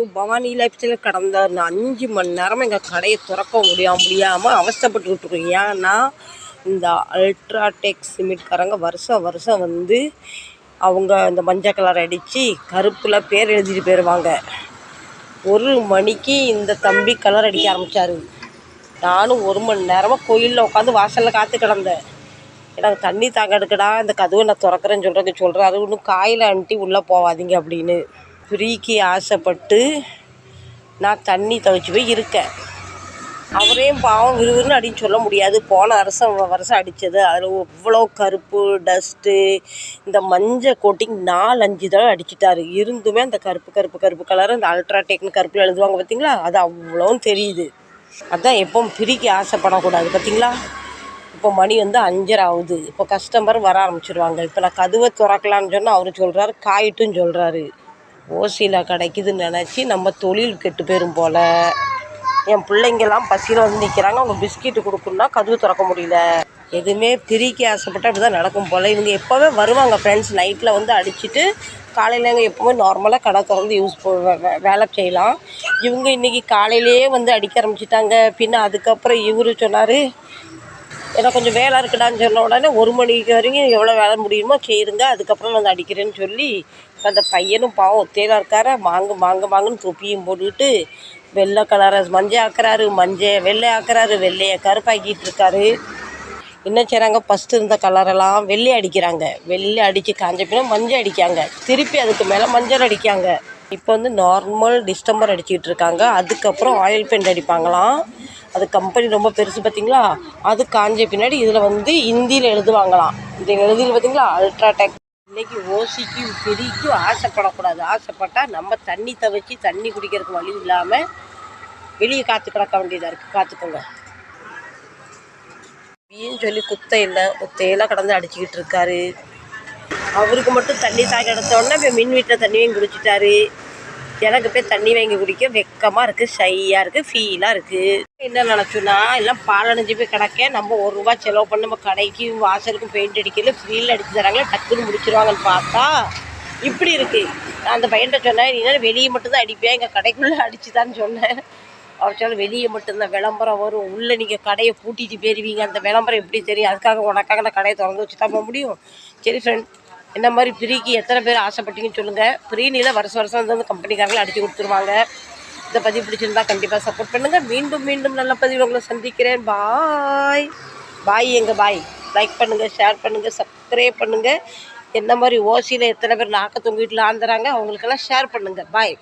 To Bhavani life style கடந்த அந்த அஞ்சு மணி நேரமும் எங்கள் கடையை திறக்க முடியாம முடியாமல் அவஸ்தைப்பட்டுக்கிட்டு இருக்கோம் ஏன்னா இந்த அல்ட்ராடெக் சிமெண்ட்காரங்க வருஷம் வருஷம் வந்து அவங்க இந்த மஞ்சள் கலர் அடித்து கருப்பில் பேர் எழுதிட்டு போயிடுவாங்க ஒரு மணிக்கு இந்த தம்பி கலர் அடிக்க ஆரம்பித்தார் நானும் ஒரு மணி நேரமாக கோயிலில் உட்காந்து வாசலில் காத்து கிடந்தேன். எனக்கு தண்ணி தாங்க எடுக்கடா இந்த கதவை நான் திறக்கிறேன்னு சொல்கிறேன் சொல்கிறாரு இன்னும் காயில் அனுட்டி உள்ளே போகாதீங்க அப்படின்னு. ஃப்ரீக்கு ஆசைப்பட்டு நான் தண்ணி தவிச்சு போய் இருக்கேன். அவரையும் பாவம் விறுவிறுன்னு அப்படின்னு சொல்ல முடியாது. போன வருஷம் வருஷம் அடித்தது அதில் இவ்வளோ கருப்பு டஸ்ட்டு இந்த மஞ்சள் கோட்டிங் நாலு அஞ்சு தடவை அடிச்சிட்டாரு. இருந்துமே அந்த கருப்பு கருப்பு கருப்பு கலர் அந்த அல்ட்ராடெக்னு கருப்பில் எழுதுவாங்க பார்த்தீங்களா அது அவ்வளோவும் தெரியுது. அதுதான் எப்பவும் பிரிக்க ஆசைப்படக்கூடாது பார்த்தீங்களா இப்போ மணி வந்து அஞ்சரை ஆகுது. இப்போ கஸ்டமர் வர ஆரம்பிச்சிருவாங்க. இப்போ நான் கதுவை திறக்கலான்னு சொன்னால் அவர் சொல்கிறாரு காயிட்டும் சொல்கிறாரு ஓசியில் கிடைக்குதுன்னு நினச்சி நம்ம தொழில் கெட்டு போயிடும் போல். என் பிள்ளைங்கெல்லாம் பசியில் வந்து நிற்கிறாங்க அவங்க பிஸ்கெட்டு கொடுக்கணுன்னா கதவு திறக்க முடியல. எதுவுமே பிரிக்க ஆசைப்பட்டால் இப்படி தான் நடக்கும் போல். இவங்க எப்போவே வருவாங்க ஃப்ரெண்ட்ஸ் நைட்டில் வந்து அடிச்சுட்டு காலையில் எங்கள் எப்போவுமே நார்மலாக கடை திறந்து யூஸ் வேலை செய்யலாம். இவங்க இன்றைக்கி காலையிலேயே வந்து அடிக்க ஆரம்பிச்சிட்டாங்க. பின்ன அதுக்கப்புறம் இவர் சொன்னார் எனக்கு கொஞ்சம் வேலை இருக்குடான்னு சொன்ன உடனே ஒரு மணிக்கு வரைக்கும் எவ்வளோ வேலை முடியுமோ செய்யுங்க அதுக்கப்புறம் நான் அடிக்கிறேன்னு சொல்லி அந்த பையனும் பாவம் ஒத்தையில இருக்கார? வாங்க வாங்க வாங்கன்னு தொப்பியும் போட்டுக்கிட்டு வெள்ளை கலரை மஞ்சள் ஆக்குறாரு மஞ்சள் வெள்ளை ஆக்குறாரு வெள்ளையை கருப்பாக்கிட்டு இருக்காரு. என்ன செய்கிறாங்க ஃபஸ்ட்டு இருந்த கலரெல்லாம் வெள்ளை அடிக்கிறாங்க. வெள்ளை அடித்து காஞ்ச பின்னா மஞ்சள் அடிக்காங்க. திருப்பி அதுக்கு மேலே மஞ்சள் அடிக்காங்க. இப்போ வந்து நார்மல் டிஸ்டம்பர் அடிச்சுக்கிட்டு இருக்காங்க. அதுக்கப்புறம் ஆயில் பெயிண்ட் அடிப்பாங்களாம். அது கம்பெனி ரொம்ப பெருசு பார்த்தீங்களா அது காஞ்ச பின்னாடி இதில் வந்து ஹிந்தியில் எழுதுவாங்களாம். இது எழுதியில் பார்த்தீங்களா அல்ட்ராடெக் இன்னைக்கு ஓசிக்கும் பிரிக்கும் ஆசைப்படக்கூடாது. ஆசைப்பட்டால் நம்ம தண்ணி தவிச்சு தண்ணி குடிக்கிறதுக்கு வழி இல்லாமல் வெளியே காற்று கிடக்க வேண்டியதாக இருக்குது பார்த்துக்கோங்க வீன்னு சொல்லி குத்த இல்லை. குத்தையெல்லாம் கடந்து அடிச்சுக்கிட்டு இருக்காரு. அவருக்கு மட்டும் தண்ணி தாக்க எடுத்தோடனே உடனே போய் மின் வீட்டில் தண்ணி வாங்கி குடிச்சிட்டாரு. எனக்கு போய் தண்ணி வாங்கி குடிக்க வெக்கமாக இருக்குது ஷையாக இருக்குது ஃபீலாக இருக்குது என்ன நினச்சோன்னா எல்லாம் பாலடைஞ்சு போய் கிடக்க நம்ம ஒரு ரூபா செலவு பண்ணி நம்ம கடைக்கும் வாசலுக்கும் பெயிண்ட் அடிக்கல ஃப்ரீயில் அடிச்சு தராங்களே டக்குன்னு முடிச்சிருவாங்கன்னு பார்த்தா இப்படி இருக்குது நான் அந்த பையன்கிட்ட சொன்னேன் நீ வெளியே மட்டும்தான் அடிப்பியா? எங்கள் கடைக்குள்ளே அடிச்சுதான்னு சொன்னேன். அவர் சொல்ல வெளியே மட்டும்தான் விளம்பரம் வரும். உள்ளே நீங்கள் கடையை பூட்டிட்டு போயிருவீங்க. அந்த விளம்பரம் எப்படி தெரியும்? அதுக்காக உனக்காக நான் கடையை திறந்து வச்சு தான் போக முடியும். சரி ஃப்ரெண்ட் என்ன மாதிரி ஃப்ரீக்கு எத்தனை பேர் ஆசைப்பட்டீங்கன்னு சொல்லுங்கள் ஃப்ரீனில் வருஷம் வருஷம் வந்து கம்பெனிக்காரங்களும் அடித்து கொடுத்துருவாங்க. இந்த பதிவு பிடிச்சிருந்தா கண்டிப்பாக சப்போர்ட் பண்ணுங்கள் மீண்டும் மீண்டும் நல்ல பதிவு உங்களை சந்திக்கிறேன். பாய் பாய் எங்க பாய் லைக் பண்ணுங்கள் ஷேர் பண்ணுங்கள் சப்ஸ்கிரைப் பண்ணுங்கள் என்ன மாதிரி ஓசியில் எத்தனை பேர் நாக்க தொங்கிட்டு ஆந்துறாங்க அவங்களுக்கெல்லாம் ஷேர் பண்ணுங்கள் பாய்